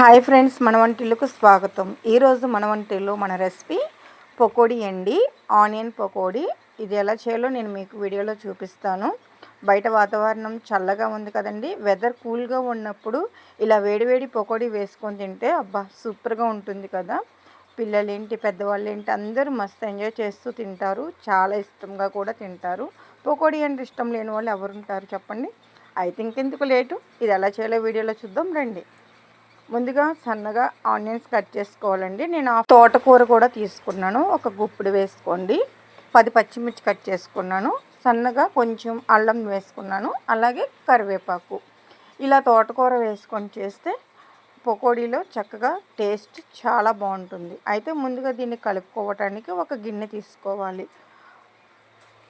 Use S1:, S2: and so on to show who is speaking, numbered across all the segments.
S1: Hi friends మన వంటిల్లుకు స్వాగతం. ఈరోజు మన వంటిల్లో మన రెసిపీ పకోడీ అండి. ఆనియన్ పకోడీ. ఇది ఎలా చేయాలో నేను మీకు వీడియోలో చూపిస్తాను. బయట వాతావరణం చల్లగా ఉంది కదండి. వెదర్ కూల్గా ఉన్నప్పుడు ఇలా వేడివేడి పకోడీ వేసుకొని తింటే అబ్బా సూపర్గా ఉంటుంది కదా. పిల్లలేంటి పెద్దవాళ్ళు ఏంటి అందరూ మస్తు ఎంజాయ్ చేస్తూ తింటారు. చాలా ఇష్టంగా కూడా తింటారు. పకోడీ అంటే ఇష్టం లేని వాళ్ళు ఎవరుంటారు చెప్పండి. చెప్పండి అయితే ఇంకెందుకు లేటు? ఇది ఎలా చేయాలో వీడియోలో చూద్దాం రండి. ముందుగా సన్నగా ఆనియన్స్ కట్ చేసుకోవాలండి. నేను ఆ తోటకూర కూడా తీసుకున్నాను. ఒక గుప్పుడు వేసుకోండి. పది పచ్చిమిర్చి కట్ చేసుకున్నాను. సన్నగా కొంచెం అల్లం వేసుకున్నాను. అలాగే కరివేపాకు. ఇలా తోటకూర వేసుకొని చేస్తే పకోడీలో చక్కగా టేస్ట్ చాలా బాగుంటుంది. అయితే ముందుగా దీన్ని కలుపుకోవటానికి ఒక గిన్నె తీసుకోవాలి.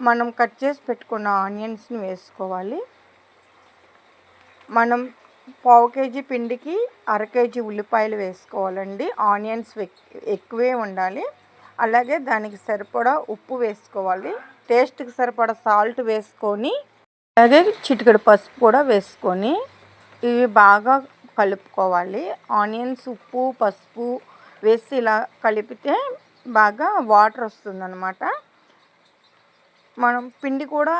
S1: మనం కట్ చేసి పెట్టుకున్న ఆనియన్స్ని వేసుకోవాలి. మనం పావు కేజీ పిండికి అర కేజీ ఉల్లిపాయలు వేసుకోవాలండి. ఆనియన్స్ ఎక్కువే ఉండాలి. అలాగే దానికి సరిపడా ఉప్పు వేసుకోవాలి. టేస్ట్కి సరిపడా సాల్ట్ వేసుకొని అలాగే చిటికెడు పసుపు కూడా వేసుకొని ఇవి బాగా కలుపుకోవాలి. ఆనియన్స్ ఉప్పు పసుపు వేసి ఇలా కలిపితే బాగా వాటర్ వస్తుందన్నమాట. మనం పిండి కూడా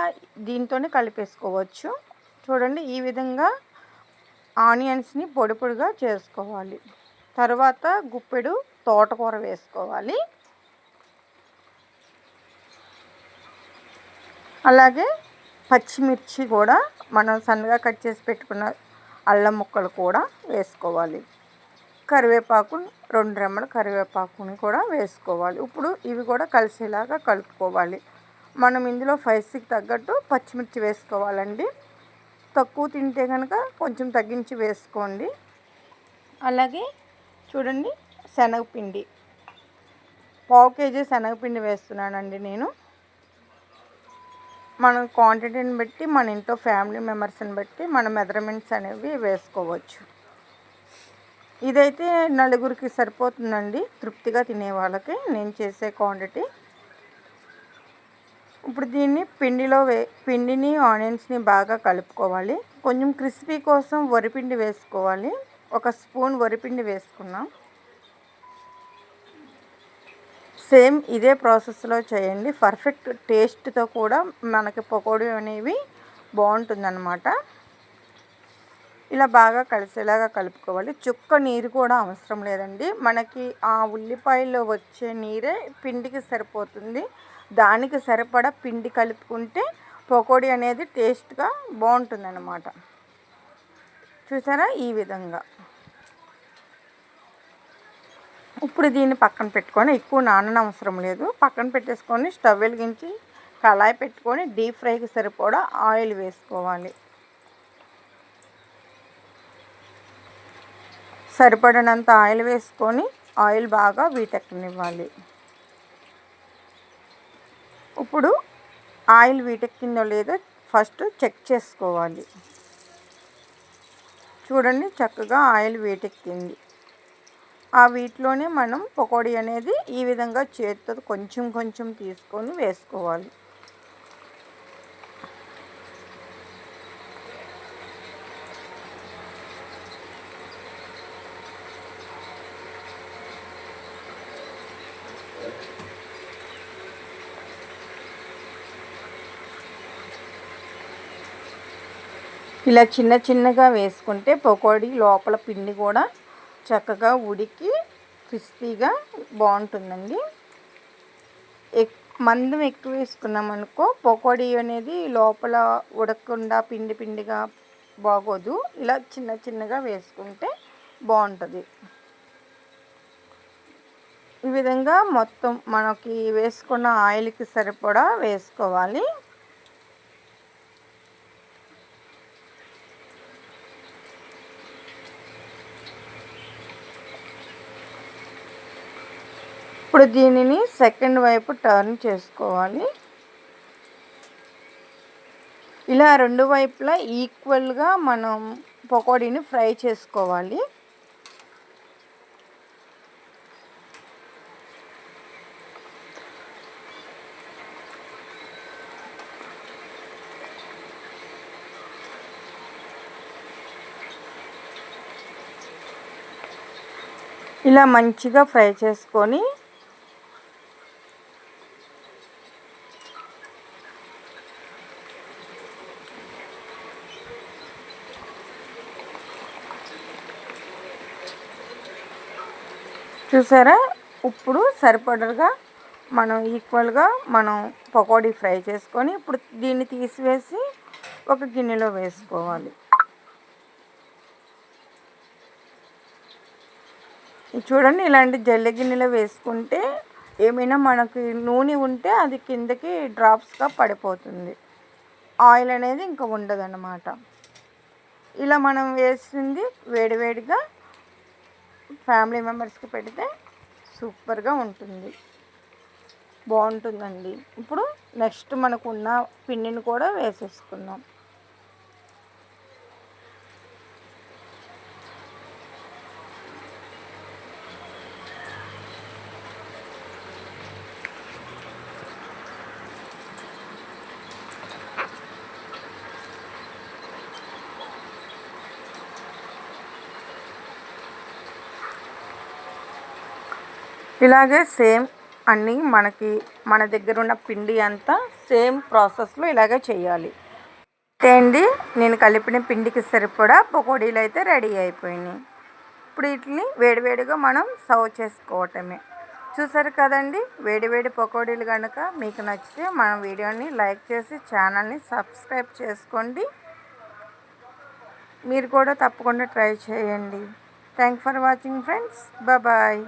S1: దీంతోనే కలిపేసుకోవచ్చు. చూడండి ఈ విధంగా ఆనియన్స్ని పొడి పొడిగా చేసుకోవాలి. తర్వాత గుప్పెడు తోటకూర వేసుకోవాలి. అలాగే పచ్చిమిర్చి కూడా మనం సన్నగా కట్ చేసి పెట్టుకున్న అల్లం ముక్కలు కూడా వేసుకోవాలి. కరివేపాకు రెండు రెమ్మల కరివేపాకుని కూడా వేసుకోవాలి. ఇప్పుడు ఇవి కూడా కలిసేలాగా కలుపుకోవాలి. మనం ఇందులో ఫైస్కి తగ్గట్టు పచ్చిమిర్చి వేసుకోవాలండి. తక్కువ తింటే కనుక కొంచెం తగ్గించి వేసుకోండి. అలాగే చూడండి శనగపిండి. పావు కేజీ శనగపిండి వేస్తున్నానండి నేను. మన క్వాంటిటీని బట్టి మన ఇంట్లో ఫ్యామిలీ మెంబర్స్ని బట్టి మన మెజర్మెంట్స్ అనేవి వేసుకోవచ్చు. ఇదైతే నలుగురికి సరిపోతుందండి. తృప్తిగా తినే వాళ్ళకి నేను చేసే క్వాంటిటీ. ఇప్పుడు దీన్ని పిండిలో వే పిండిని ఆనియన్స్ని బాగా కలుపుకోవాలి. కొంచెం క్రిస్పీ కోసం వరిపిండి వేసుకోవాలి. ఒక స్పూన్ వరిపిండి వేసుకున్నాం. సేమ్ ఇదే ప్రాసెస్లో చేయండి. పర్ఫెక్ట్ టేస్ట్తో కూడా మనకి పకోడీ అనేవి బాగుంటుందన్నమాట. ఇలా బాగా కలిసేలాగా కలుపుకోవాలి. చుక్క నీరు కూడా అవసరం లేదండి. మనకి ఆ ఉల్లిపాయలో వచ్చే నీరే పిండికి సరిపోతుంది. దానికి సరిపడ పిండి కలుపుకుంటే పకోడీ అనేది టేస్ట్గా బాగుంటుంది అన్నమాట చూసారా ఈ విధంగా? ఇప్పుడు దీన్ని పక్కన పెట్టుకొని ఎక్కువ నానన అవసరం లేదు. పక్కన పెట్టేసుకొని స్టవ్ వెలిగించి కళాయి పెట్టుకొని డీప్ ఫ్రైకి సరిపడా ఆయిల్ వేసుకోవాలి. సరిపడినంత ఆయిల్ వేసుకొని ఆయిల్ బాగా వీటెక్కనివ్వాలి. ఇప్పుడు ఆయిల్ వీటెక్కిందో లేదో ఫస్ట్ చెక్ చేసుకోవాలి. చూడండి చక్కగా ఆయిల్ వీటెక్కింది. ఆ వీటిలోనే మనం పకోడీ అనేది ఈ విధంగా చేతితో కొంచెం కొంచెం తీసుకొని వేసుకోవాలి. ఇలా చిన్న చిన్నగా వేసుకుంటే పకోడీ లోపల పిండి కూడా చక్కగా ఉడికి క్రిస్పీగా బాగుంటుందండి. ఎక్ మందం ఎక్కువ వేసుకున్నాం అనుకో పకోడీ అనేది లోపల ఉడకకుండా పిండి పిండిగా బాగోదు. ఇలా చిన్న చిన్నగా వేసుకుంటే బాగుంటుంది. ఈ విధంగా మొత్తం మనకి వేసుకున్న ఆయిల్కి సరిపడా వేసుకోవాలి. ఇప్పుడు దీనిని సెకండ్ వైపు టర్న్ చేసుకోవాలి. ఇలా రెండు వైపులా ఈక్వల్గా మనం పకోడీని ఫ్రై చేసుకోవాలి. ఇలా మంచిగా ఫ్రై చేసుకొని చూసారా? ఇప్పుడు సరిపడగా మనం ఈక్వల్గా మనం పకోడీ ఫ్రై చేసుకొని ఇప్పుడు దీన్ని తీసివేసి ఒక గిన్నెలో వేసుకోవాలి. చూడండి ఇలాంటి జల్లె గిన్నెలో వేసుకుంటే ఏమైనా మనకి నూనె ఉంటే అది కిందకి డ్రాప్స్గా పడిపోతుంది. ఆయిల్ అనేది ఇంకా ఉండదన్నమాట. ఇలా మనం వేసింది వేడివేడిగా ఫ్యామిలీ మెంబర్స్కి పెడితే సూపర్గా ఉంటుంది. బాగుంటుందండి. ఇప్పుడు నెక్స్ట్ మనకు ఉన్న పిండిని కూడా వేసేసుకుందాం. ఇలాగే సేమ్ అన్నీ మనకి మన దగ్గర ఉన్న పిండి అంతా సేమ్ ప్రాసెస్లో ఇలాగే చేయాలి. అండి నేను కలిపిన పిండికి సరిపడా పకోడీలు అయితే రెడీ అయిపోయినాయి. ఇప్పుడు వీటిని వేడివేడిగా మనం సర్వ్ చేసుకోవటమే. చూసారు కదండి వేడివేడి పకోడీలు కనుక మీకు నచ్చితే మన వీడియోని లైక్ చేసి ఛానల్ని సబ్స్క్రైబ్ చేసుకోండి. మీరు కూడా తప్పకుండా ట్రై చేయండి. Thank for watching friends. Bye.